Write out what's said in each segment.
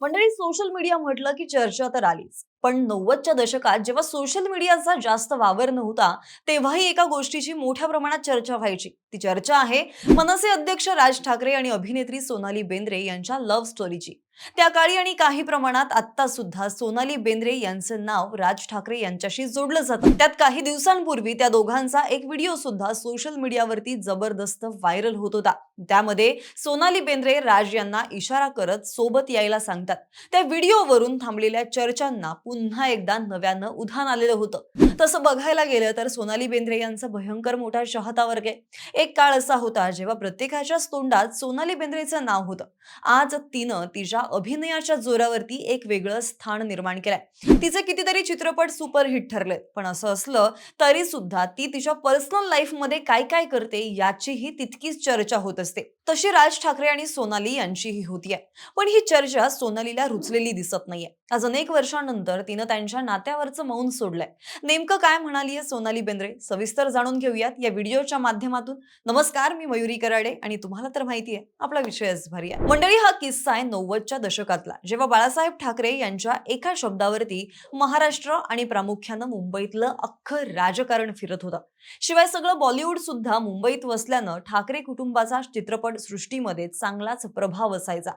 मंडळी social media म्हटलं की चर्चा तर आलीच. पण नव्वदच्या दशकात जेव्हा सोशल मीडियाचा जास्त वावर नव्हता तेव्हाही एका गोष्टीची मोठ्या प्रमाणात चर्चा व्हायची. ती चर्चा आहे मनसे अध्यक्ष राज ठाकरे आणि अभिनेत्री सोनाली बेंद्रे यांच्या लव्ह स्टोरीची त्या काळी आणि काही प्रमाणात आता सुद्धा सोनाली बेंद्रे यांचं नाव राज ठाकरे यांच्याशी जोडलं जातं. त्यात काही दिवसांपूर्वी त्या दोघांचा एक व्हिडिओ सुद्धा सोशल मीडियावरती जबरदस्त व्हायरल होत होता. त्यामध्ये सोनाली बेंद्रे राज यांना इशारा करत सोबत यायला सांगतात. त्या व्हिडिओवरून थांबलेल्या चर्चांना पुन्हा एकदा नव्यानं उधाण आलेलं होतं. तसं बघायला गेलं तर सोनाली बेंद्रे यांचा भयंकर मोठा चाहता वर्ग आहे. एक काळ असा होता जेव्हा प्रत्येकाच्याच तोंडात सोनाली बेंद्रेचं नाव होतं. आज तिनं तिच्या अभिनयाच्या जोरावरती एक वेगळं स्थान निर्माण केलंय. तिचे कितीतरी चित्रपट सुपरहिट ठरले पण असं असलं तरी सुद्धा ती तिच्या पर्सनल लाईफमध्ये काय काय करते याचीही तितकीच चर्चा होत असते. तशी राज ठाकरे आणि सोनाली यांचीही होतीये पण ही चर्चा सोनालीला रुचलेली दिसत नाहीये. आज अनेक वर्षांनंतर तिनं त्यांच्या नात्यावरचं मौन सोडलंय. नेमकं काय म्हणालीये सोनाली बेंद्रे? सविस्तर जाणून घेऊयात या व्हिडिओच्या माध्यमातून. नमस्कार मी मयुरी कराडे आणि तुम्हाला तर माहिती आहे आपला विषयच भारी आहे. मंडळी हा किस्सा आहे नव्वदच्या दशकातला. जेव्हा बाळासाहेब ठाकरे यांच्या एका शब्दावरती महाराष्ट्र आणि प्रामुख्यानं मुंबईतलं अख्खं राजकारण फिरत होतं. शिवाय सगळं बॉलिवूड सुद्धा मुंबईत वसल्यानं ठाकरे कुटुंबाचा चित्रपट सृष्टीमध्ये चांगलाच प्रभाव असायचा.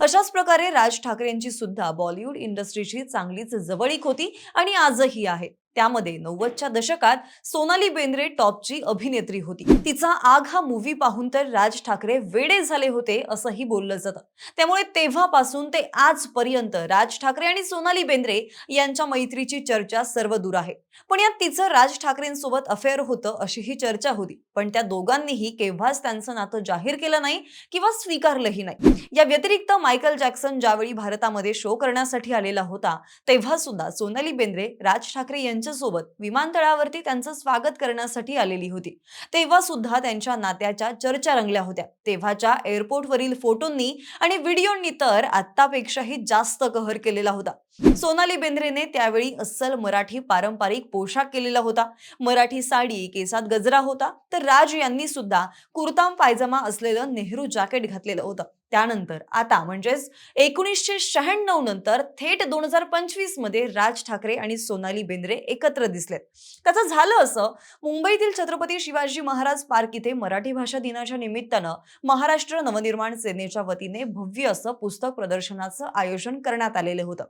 अशाच प्रकारे राज ठाकरेंची सुद्धा बॉलिवूड इंडस्ट्रीची चांगलीच जवळीक होती आणि आजही आहे. त्यामध्ये नव्वदच्या दशकात सोनाली बेंद्रे टॉपची अभिनेत्री होती. तिचा आग हा मूवी पाहून तर राज ठाकरे वेडे झाले होते असंही बोललं जातं. त्यामुळे तेव्हापासून ते आजपर्यंत राज ठाकरे आणि सोनाली बेंद्रे यांच्या मैत्रीची चर्चा सर्वदूर आहे. पण यात तिचं राज ठाकरेंसोबत अफेअर होतं अशी ही चर्चा होती. पण त्या दोघांनीही केव्हाच त्यांचं नातं जाहीर केलं नाही किंवा स्वीकारलंही नाही. या व्यतिरिक्त मायकल जॅक्सन ज्यावेळी भारतामध्ये शो करण्यासाठी आलेला होता तेव्हा सुद्धा सोनाली बेंद्रे राज ठाकरे यांच्यासोबत विमानतळावरती त्यांचं स्वागत करण्यासाठी आलेली होती. तेव्हा सुद्धा त्यांच्या नात्याच्या चर्चा रंगल्या होत्या. तेव्हाच्या एअरपोर्टवरील फोटोंनी आणि व्हिडिओंनी तर आत्तापेक्षाही जास्त कहर केलेला होता. सोनाली बेंद्रेने त्यावेळी अस्सल मराठी पारंपरिक पोशाख केलेला होता. मराठी साडी केसात गजरा होता. तर राज यांनी सुद्धा कुर्ताम पायजमा असलेलं नेहरू जॅकेट घातलेलं होतं. त्यानंतर आता म्हणजेच एकोणीसशे शहाण्णव नंतर थेट दोन हजार पंचवीसमध्ये राज ठाकरे आणि सोनाली बेंद्रे एकत्र दिसलेत. त्याचं झालं असं मुंबईतील छत्रपती शिवाजी महाराज पार्क इथे मराठी भाषा दिनाच्या निमित्तानं महाराष्ट्र नवनिर्माण सेनेच्या वतीने भव्य असं पुस्तक प्रदर्शनाचं आयोजन करण्यात आलेलं होतं.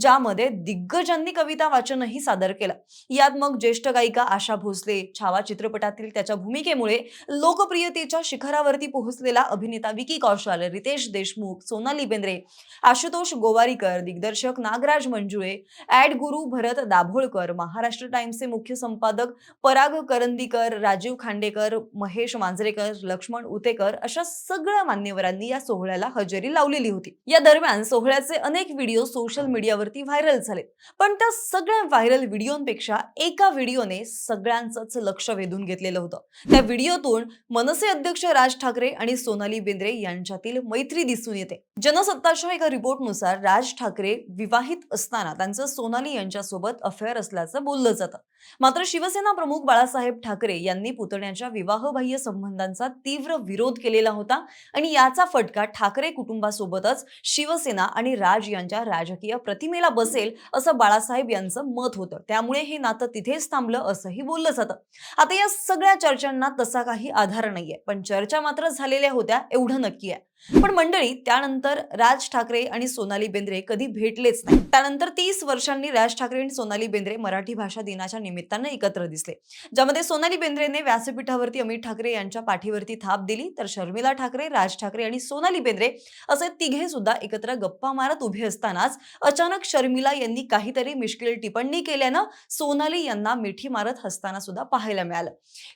ज्यामध्ये दिग्गजांनी कविता वाचनही सादर केलं. यात मग ज्येष्ठ गायिका आशा भोसले छावा चित्रपटातील त्याच्या भूमिकेमुळे लोकप्रियतेच्या शिखरावरती पोहोचलेला अभिनेता विकी कौशल रितेश देशमुख सोनाली बेंद्रे आशुतोष गोवारीकर दिग्दर्शक नागराज मंजुळे ऍड गुरु भरत दाभोळकर महाराष्ट्र टाइम्सचे मुख्य संपादक पराग करंदीकर राजीव खांडेकर महेश मांजरेकर लक्ष्मण उतेकर अशा सगळ्या मान्यवरांनी या सोहळ्याला हजेरी लावलेली होती. या दरम्यान सोहळ्याचे अनेक व्हिडिओ सोशल मीडियावर मीडियावरती व्हायरल झालेत. पण त्या सगळ्या व्हायरल व्हिडिओंपेक्षा एका व्हिडिओने सगळ्यांचंच लक्ष वेधून घेतलेलं होतं. त्या व्हिडिओतून मनसे अध्यक्ष राज ठाकरे आणि सोनाली बेंद्रे यांच्यातील मैत्री दिसून येते. जनसत्ताच्या एका रिपोर्टनुसार राज ठाकरे विवाहित असताना त्यांचं सोनाली यांच्यासोबत अफेअर असल्याचं बोललं जातं. मात्र शिवसेना प्रमुख बाळासाहेब ठाकरे यांनी पुतण्याच्या विवाहबाह्य संबंधांचा तीव्र विरोध केलेला होता आणि याचा फटका ठाकरे कुटुंबासोबतच शिवसेना आणि राज यांच्या राजकीय सीमेला बसेल असं बाळासाहेब यांचं मत होतं. त्यामुळे हे नातं तिथेच थांबलं असंही बोललं जातं. आता या सगळ्या चर्चांना तसा काही आधार नाहीये. पण चर्चा मात्र झालेल्या होत्या एवढं नक्की आहे. पण मंडळी त्यानंतर राज ठाकरे आणि सोनाली बेंद्रे कधी भेटलेच नाही. त्यानंतर तीस वर्षांनी राज ठाकरे आणि सोनाली बेंद्रे मराठी भाषा दिनाच्या निमित्तानं एकत्र दिसले. ज्यामध्ये सोनाली बेंद्रेने व्यासपीठावरती अमित ठाकरे यांच्या पाठीवरती थाप दिली तर शर्मिला ठाकरे राज ठाकरे आणि सोनाली बेंद्रे असे तिघे सुद्धा एकत्र गप्पा मारत उभे असतानाच अचानक शर्मिला यांनी काहीतरी मिश्किल टिप्पणी केल्यानं सोनाली यांना मिठी मारत हसताना सुद्धा पाहायला मिळालं.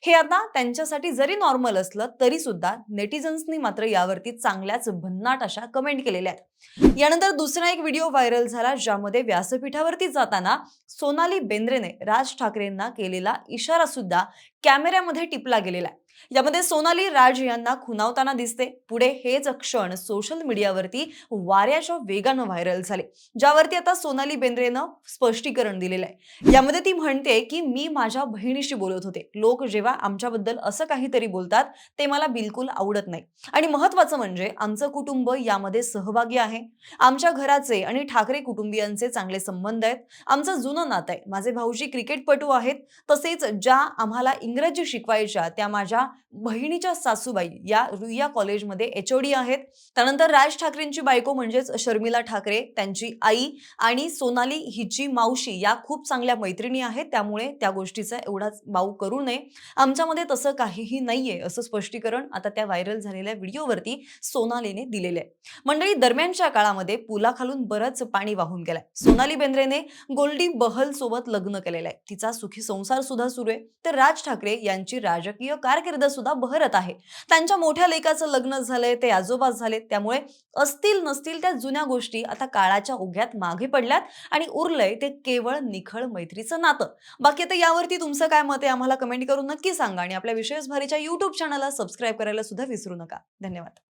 हे आता त्यांच्यासाठी जरी नॉर्मल असलं तरी सुद्धा नेटिझन्सनी मात्र यावरती चांगल्याच भन्नाट अशा कमेंट केलेल्या आहेत. यानंतर दुसरा एक व्हिडिओ व्हायरल झाला ज्यामध्ये व्यासपीठावरती जाताना सोनाली बेंद्रेने राज ठाकरेंना केलेला इशारा सुद्धा कॅमेऱ्यामध्ये टिपला गेलेला आहे. यामध्ये सोनाली राज यांना खुनावताना दिसते. पुढे हेच क्षण सोशल मीडियावरती वाऱ्याच्या वेगानं व्हायरल झाले. ज्यावरती आता सोनाली बेंद्रेनं स्पष्टीकरण दिलेलं आहे. यामध्ये ती म्हणते की मी माझ्या बहिणीशी बोलत होते. लोक जेव्हा आमच्याबद्दल असं काहीतरी बोलतात ते मला बिलकुल आवडत नाही. आणि महत्वाचं म्हणजे आमचं कुटुंब यामध्ये सहभागी आहे. आमच्या घराचे आणि ठाकरे कुटुंबियांचे चांगले संबंध आहेत. आमचं जुनं नातं आहे. माझे भाऊजी क्रिकेटपटू आहेत. तसेच ज्या आम्हाला इंग्रजी शिकवायच्या त्या माझ्या बहिणीच्या सासूबाई या रुईया कॉलेजमध्ये एच आहेत. त्यानंतर राज ठाकरेंची बायको म्हणजेच शर्मिला ठाकरे त्यांची आई आणि सोनाली हिची मावशी या खूप चांगल्या मैत्रिणी आहेत. त्यामुळे त्या गोष्टीचा एवढाच बाऊ करू नये. आमच्यामध्ये तसं काहीही नाहीये असं स्पष्टीकरण आता त्या व्हायरल झालेल्या व्हिडिओवरती सोनालीने दिलेले आहे मंडळी दरम्यानच्या काळामध्ये पुलाखालून बरंच पाणी वाहून गेलाय. सोनाली बेंद्रेने गोल्डी बहल सोबत लग्न केलेलं आहे तिचा सुखी संसार सुद्धा सुरू आहे. तर राज ठाकरे यांची राजकीय कारकीर्द सुद्धा बहरत आहे. त्यांच्या मोठ्या लेकाचं लग्न झालंय ते आजोबा झालेत. त्यामुळे असतील नसतील त्या जुन्या गोष्टी आता काळाच्या ओघ्यात मागे पडल्यात आणि उरलंय ते केवळ निखळ मैत्रीचं नातं. बाकी आता यावरती तुमचं काय मत आहे आम्हाला कमेंट करून नक्की सांगा आणि आपल्या विशेष भारीच्या युट्यूब चॅनलला सबस्क्राईब करायला सुद्धा विसरू नका. धन्यवाद.